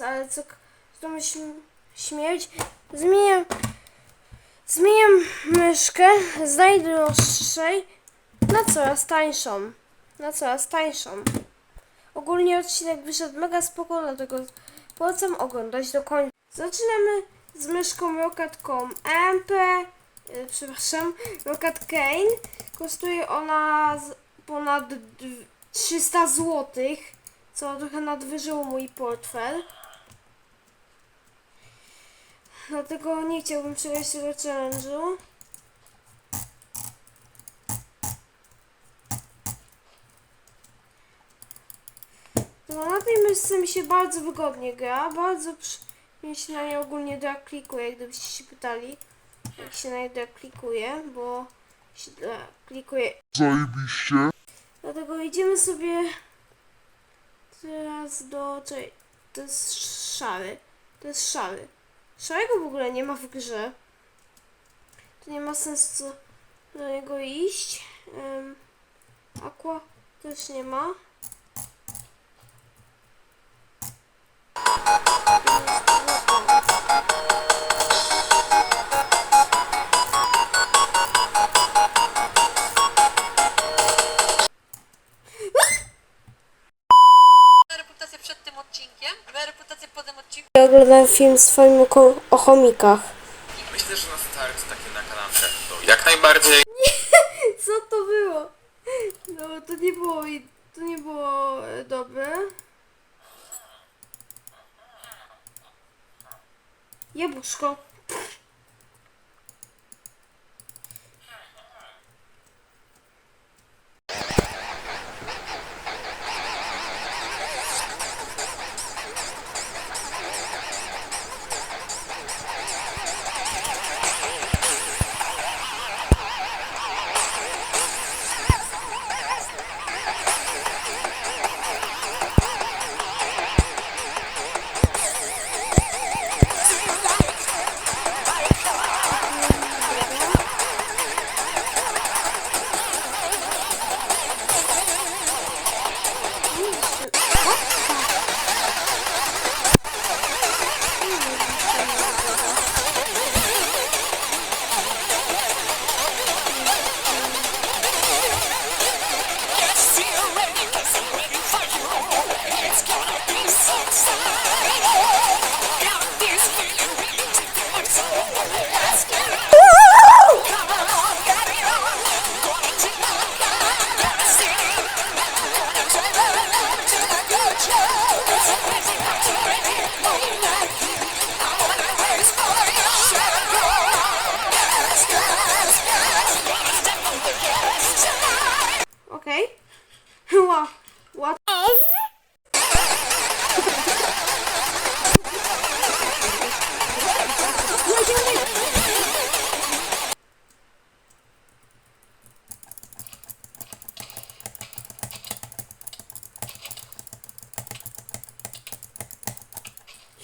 ale co, co mi śm- śmierć? Zmieniam, zmieniam myszkę z najdroższej na coraz tańszą. Na coraz tańszą. Ogólnie odcinek wyszedł mega spoko, dlatego polecam oglądać do końca. Zaczynamy z myszką Rocket.com MP, e, przepraszam, Rocket Kane. Kosztuje ona ponad d- 300 zł, co trochę nadwyżyło mój portfel. Dlatego nie chciałbym przegrać tego challenge'u. No, na tej myszce mi się bardzo wygodnie gra, bardzo mi się na niej ogólnie drag klikuje, gdybyście się pytali, jak się na niej drag klikuje, bo się drag klikuje. Zajebiście. Dlatego idziemy sobie teraz do... Czekaj, to jest szary, to jest szary. Szarego w ogóle nie ma w grze. To nie ma sensu do niego iść. Um, aqua też nie ma. Oglądałem film z twoim o, o chomikach. Myślę, że na start takie na kanapkę to jak najbardziej. Co to było? No to nie było i to nie było e, dobre. Jabłuszko. Okej. Ła.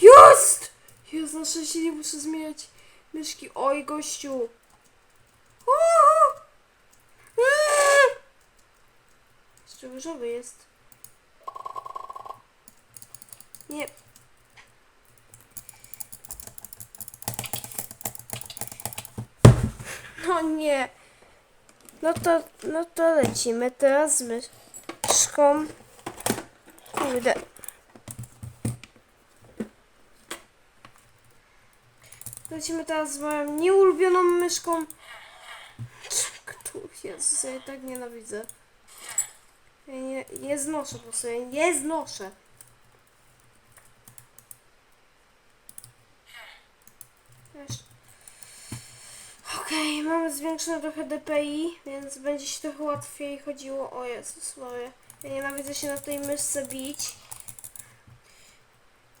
Jest! Jest, na szczęście nie muszę zmieniać myszki. Oj, gościu. Różowy jest. Nie. No nie. No to, no to lecimy teraz z myszką. Kurde. Lecimy teraz z moją nieulubioną myszką. Jezus, ja jej tak nienawidzę. Ja nie, nie znoszę po prostu, nie znoszę. Wiesz. Okej, mamy zwiększone trochę DPI, więc będzie się trochę łatwiej chodziło. O Jezus Maria. Ja nienawidzę się na tej myszce bić.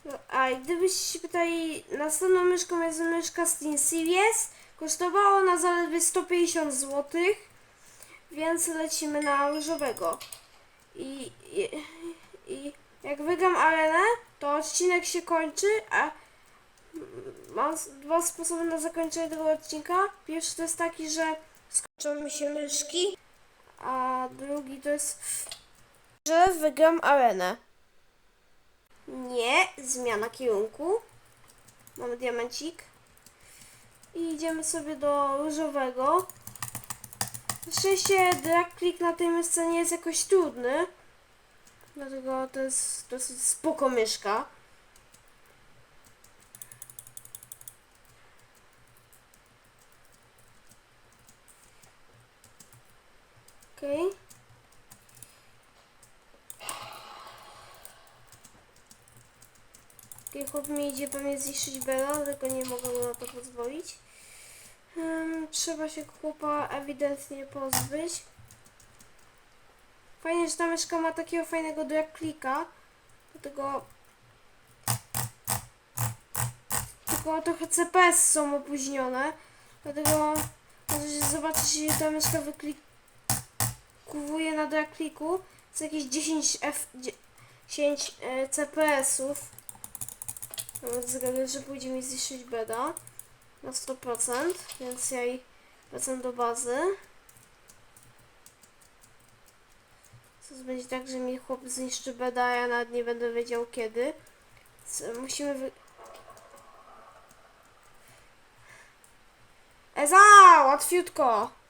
No, a gdybyście się pytali, następną myszką jest myszka Steam Series. Kosztowała ona zaledwie 150 zł, więc lecimy na różowego. I, i, I jak wygram arenę, to odcinek się kończy, a mam dwa sposoby na zakończenie tego odcinka. Pierwszy to jest taki, że skończą mi się myszki, a drugi to jest, że wygram arenę. Nie, zmiana kierunku. Mamy diamencik. I idziemy sobie do różowego. Na szczęście drag click na tej myszce nie jest jakoś trudny. Dlatego to jest dosyć spoko myszka. Okej. Okay. Chłop mi idzie pewnie zniszczyć Bela, tylko nie mogę mu na to pozwolić. Trzeba się chłopa ewidentnie pozbyć. Fajnie, że ta myszka ma takiego fajnego drag clicka. Dlatego... Tylko trochę CPS są opóźnione. Dlatego możecie zobaczyć, ile ta myszka wyklikuje na clicku. To jest jakieś 10 F... 10 e, CPS-ów. Nawet zgaduję, że pójdzie mi zniszczyć beda na 100%, więc ja i wracam do bazy. Co będzie tak, że mi chłop zniszczy beda, ja nawet nie będę wiedział kiedy. Co, musimy wy... Eza! Łatwiutko!